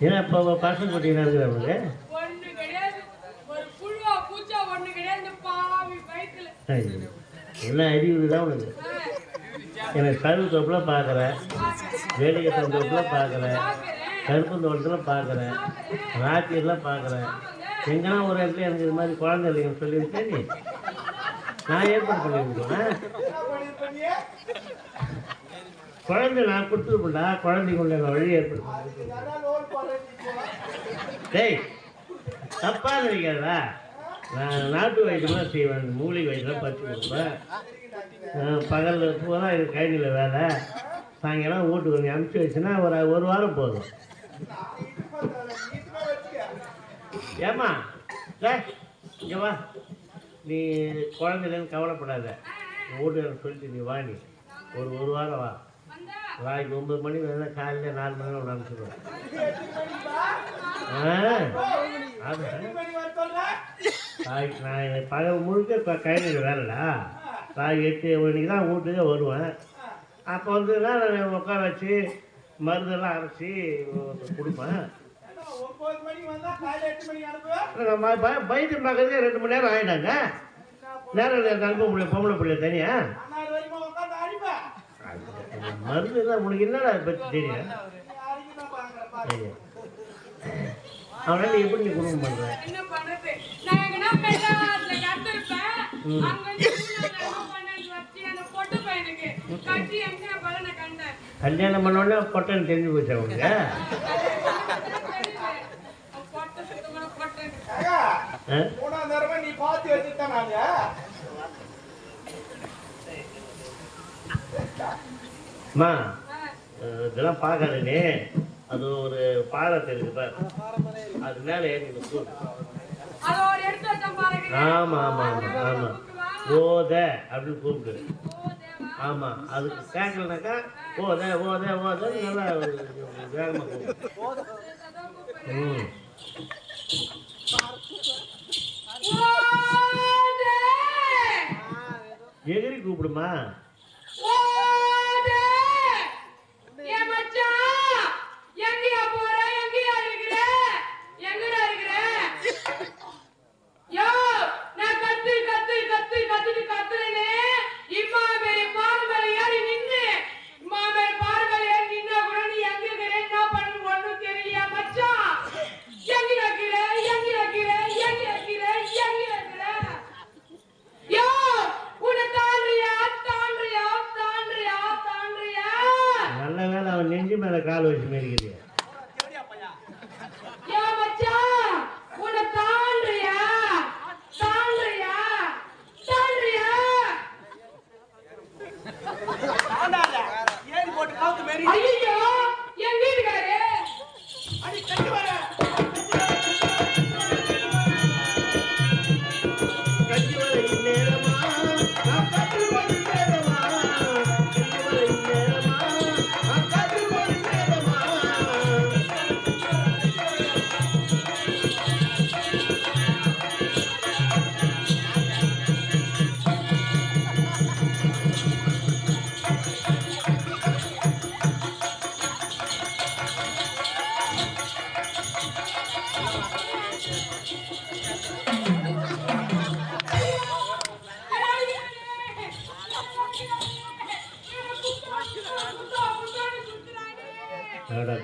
ஏன்னா இப்போ பசங்க குட்டிங்க இருக்கிறவங்க என்ன அறிவு தான் உனக்கு? எனக்கு கருவு தோப்பில் பார்க்குறேன் வேடிக்கை தோப்பில் பார்க்குறேன் கருப்பு தோட்டத்தில் பார்க்குறேன் ராத்திரிலாம் பார்க்குறேன் எங்கன்னா ஒரு இடத்துல எனக்கு இது மாதிரி குழந்தை இல்லைங்கன்னு நீ. நான் ஏற்பாடு பண்ணியிருக்கேன். குழந்தை நான் கொடுத்துருப்பேன்டா குழந்தைக்கு உள்ள வழி ஏற்படுத்த டேய் தப்பா நினைக்கிறதா நான் நாட்டு வைத்தியம்லாம் செய்வேன் மூலிகை வைத்தியம் பறிச்சு கொடுப்பேன். பகலில் பூரா இது கைதியில் வேலை. சாயங்காலம் வீட்டுக்கு கொஞ்சம் அனுப்பிச்சி வச்சுன்னா ஒரு ஒரு வாரம் போதும். ஏம்மா இங்கே வா. நீ குழந்தைலன்னு கவலைப்படாத. வீட்டுக்கு சொல்லிட்டு நீ வா நீ. ஒரு ஒரு வாரம் வா. நாளைக்கு ஒன்பது மணி வேணா காலையில் நாலு மணி நேரம் அது நாளைக்கு நான் பகல் முழுக்க இப்போ கையில் வேலைடா நாளைக்கு எட்டு மணிக்கு தான் வீட்டுக்கே வருவேன். அப்போ வந்து நான் உட்கார வச்சு மருந்தெல்லாம் அரைச்சி கொடுப்பேன். பைத்தியம் பார்க்கறதுக்கு ரெண்டு மணி நேரம் ஆகிட்டாங்க நேரம் அனுப்ப முடியல பொம்பளை பிள்ளை தனியா? மருந்து தான் உனக்கு என்னடா அதை பற்றி தெரியும்? தெரியும். அவனால நீ எப்படி நீ குடும்பம் பண்ணுற என்ன பண்றது? நான் எங்கன்னா மெட்ராஸ்ல கத்திருப்பேன் அங்க இருந்து நான் என்ன பண்ணேன்னு வச்சு அந்த பொட்டு பையனுக்கு கட்டி எங்க பலனை கண்டேன் கல்யாணம் பண்ண உடனே பொட்டன்னு தெரிஞ்சு போச்சு அவனுக்கு பொட்டை சுத்தமான பொட்டை ஆ? மூணாம் தடவை நீ பார்த்து வச்சுட்டான் நாங்க அம்மா இதெல்லாம் பார்க்காத நீ அது ஒரு பாலத்தை இருக்குதா அது மேலே ஏறி ஆமாம் ஆமாம் ஆமாம் ஆமாம் ஓத அப்படின்னு கூப்பிடு ஆமாம் அதுக்கு கேட்கலனாக்கா ஓத ஓத ஓத நல்லா வேகமாக கூப்பிடு ம். எகிரி கூப்பிடுமா ஏன் மச்சான் எங்கயா போற எங்கயா இருக்கிற எங்கடா இருக்கிற யோ நான் கத்து கத்து கத்து கத்துட்டு கத்துறேனே இம்மா மேல பாரு மேல ஏறி நின்னு இம்மா மேல பாரு மேல ஏறி நின்னா கூட நீ எங்க இருக்கிற என்ன பண்ணு ஒண்ணும் தெரியலையா மச்சான் எங்க இருக்கிற எங்க இருக்கிற எங்க இருக்கிற எங்க இருக்கிற யோ உன்னை தாண்டியா தாண்டியா தாண்டியா தாண்டியா நல்ல வேலை அவன் நெஞ்சு மேலே கால் வச்சு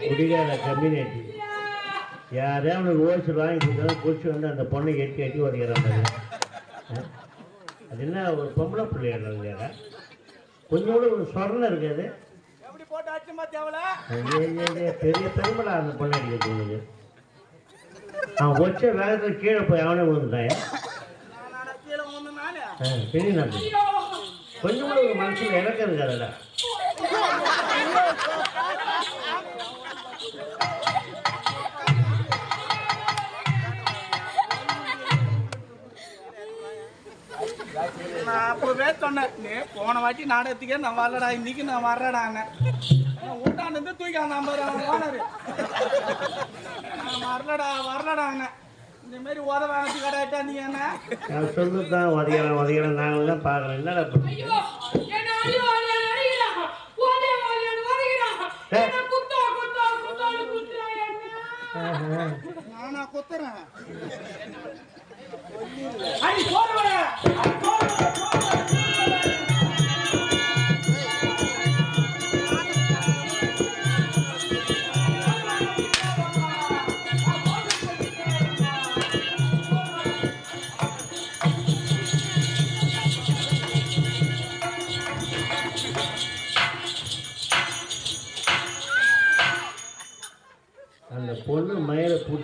குடிகார கம்யூனிட்டி யாரே அவனுக்கு ஓசில் வாங்கி கொடுத்தாலும் குடிச்சு வந்து அந்த பொண்ணை எட்டி எட்டி ஆ? அது என்ன ஒரு பொம்பளை பிள்ளையாட இல்லையாடா கொஞ்சம் கூட ஒரு சொரணம் இருக்காது. பெரிய பெருமடா அந்த பொண்ணை அடிக்க போகுது அவன் வச்ச வேகத்தில் கீழே போய் அவனே விழுந்துட்டான். தெரியும் கொஞ்சம் கூட ஒரு மனசுல இறக்கம் இருக்காதுடா. நான் அப்பவே சொன்னேன் நீ போன வாட்டி நாடகத்துக்கே நான் வரலடா இன்னைக்கு நான் வர்றடான்னு. ஊட்டாண்டு தூக்கி அந்த நம்பர் அவன் ஓனரு நான் வரலடா வரலடாங்க இந்த மாதிரி உதவ வாங்கி கடாட்டா நீ என்ன நான் சொல்லுறது தான் உதைக்கிறேன் உதைக்கிறேன் நாங்கள் தான் பார்க்குறேன் என்னடா பண்ணி ஐயோ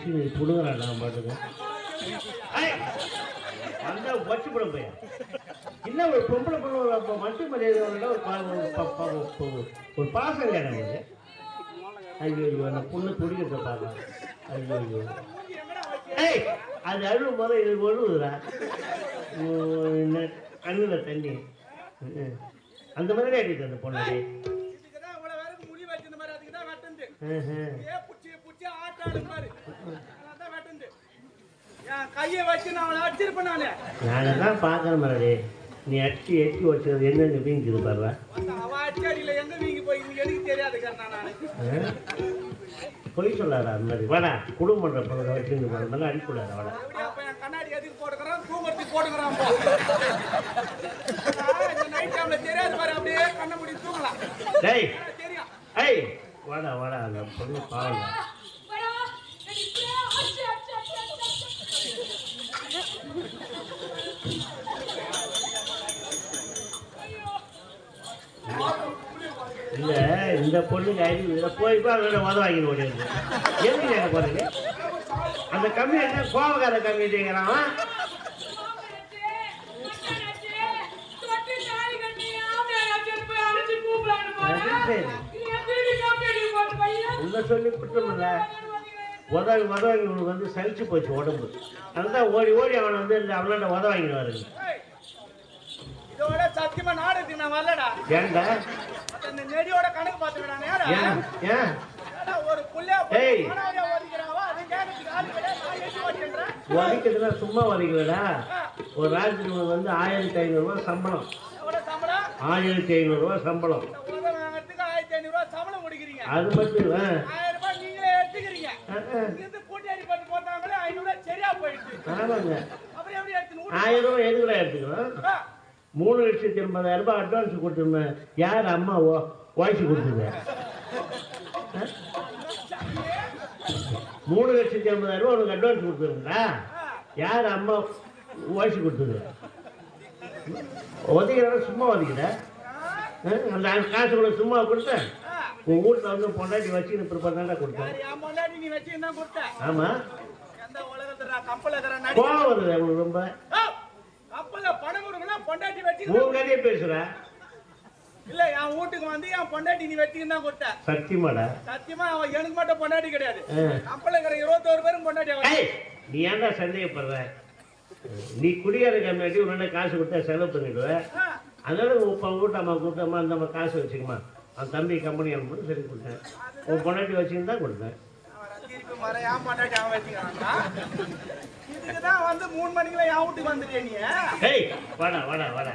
பிடிச்சி நீ புடுங்குறான் நான் பாட்டுக்கு. ஐய்! வந்தா வச்சுப்பட பையன் என்ன ஒரு பொம்பளை பொண்ணு அப்போ மட்டு மரியாதை ஒரு ஒரு பாசம் நமக்கு? ஐயோ ஐயோ அந்த பொண்ணு துடிக்கிறத பார்க்கலாம் ஐயோ ஐயோ. ஏய் அது அழுவும் போது இது ஒழுகுதுடா. கண்ணில் தண்ணி. அந்த மாதிரி ஆகிட்டு அந்த பொண்ணு. இதுக்குதான் இவ்வளவு பேருக்கு முடி வச்சிருந்த மாதிரி அதுக்கு தான் வெட்டுந்து ஏ புச்சி புச்சி ஆட்டாடு பாரு. அதான் வெட்டுந்து என் கையை வச்சு நான் அவனை அடிச்சிருப்பேன் நானு. நாங்கள் தான் பார்க்குற மாதிரி நீ அடிச்சு எட்டி வச்சது என்னென்னு வீங்குது வீங்கி போய்? சொல்லாதா அந்த மாதிரி. வாடா குடும்பம் பண்ணுற பொண்ணை வச்சுருந்து போகிற மாதிரி அப்ப என் கண்ணாடி எதுக்கு போட்டுக்கிறான்? தூங்குறதுக்கு போட்டுக்கிறான் நைட் டைம்ல தெரியாது பாரு அப்படியே கண்ணை மூடி தூங்கலாம். டேய் ஐய் வாடா வாடா அந்த பொண்ணு பாவம். இல்லை இந்த பொண்ணுக்கு ஐடி இதில் போய் போய் அதோட உத வாங்கிட்டு ஓடிடுது. எதுக்கு கேட்க போகிறீங்க அந்த கம்மி என்ன கோபக்கார கம்மி பையன். உன்னை சொல்லி குற்றமில்ல உதவி உதவி வந்து சலிச்சு போச்சு உடம்பு. அதுதான் ஓடி ஓடி அவனை வந்து இந்த அவனோட உத ஏய், இதோட சத்தியமா நாடகத்துக்கு நான் வரலடா. ஏன்டா? இந்த நெடியோட கணக்கு பார்த்துக்கடா நேரா ஏன்? ஒரு புள்ளையா ஏய். அதை சும்மா உதைக்கலடா ஒரு உனக்கு வந்து ஆயிரத்தி ஐநூறுரூவா சம்பளம். ஆயிரத்தி ஐநூறுரூவா சம்பளம். இந்த உதவி இங்கிருந்து கூட்டியாடி பட்டு போட்டாங்களே ஐநூறு ரூபாய் சரியா போயிடுச்சு. ஆமாங்க அப்புறம் எப்படி எடுத்துன்னு ஆயிரம் ரூபாய்? எதுக்குடா எடுத்துக்கிறோம் மூணு லட்சத்தி எண்பதாயிரம் ரூபாய் அட்வான்ஸ் கொடுத்துருந்தேன் யார் அம்மா வாய்ச்சி கொடுத்தது ஆ? மூணு லட்சத்தி எண்பதாயிரம் ரூபாய் உனக்கு அட்வான்ஸ் கொடுத்துருங்களா? யார் அம்மா வாய்ச்சி கொடுத்தது? ஒதுக்கிற சும்மா ஒதுக்கிற? அந்த காசு கூட சும்மா கொடுத்தேன். உன் வீட்டில் வந்து பொண்டாட்டி வச்சுன்னு பிற்பாடு தாண்டா கொடுத்தேன். கப்பல் நடி? கோவம் வருது அவனுக்கு ரொம்ப? கதையை பேசுற. இல்ல என் வீட்டுக்கு வந்து என் பொண்டாட்டி நீ வச்சுக்கின்னு தான் கொடுத்த? சத்தியமாடா. சத்தியமா அவன் எனக்கு மட்டும் பொண்டாட்டி கிடையாது. ஆ. கப்பல்ல இருக்கிற இருபத்தோரு பேரும் பொண்டாட்டி அவன் நீ ஏன்டா சந்தேகப்படுற? நீ குடியார கம்மியாட்டி உடனே காசு கொடுத்தா செலவு பண்ணிடுவ. ஆ, அதோட உப்பா கூட்டம்மா கூட்டம்மா அந்தம்மா காசு வச்சுக்கமா. அவன் தம்பி கம்பெனி அனுப்பிட்டு சரி கொடுத்தேன். உன் பொண்டாட்டி வச்சுன்னு தான் கொடுத்தேன் இதுக்கு தான் வந்து மூணு மணிக்குள்ள என் வீட்டுக்கு வந்துட்டியா நீ. ஏய் வாடா வாடா வாடா.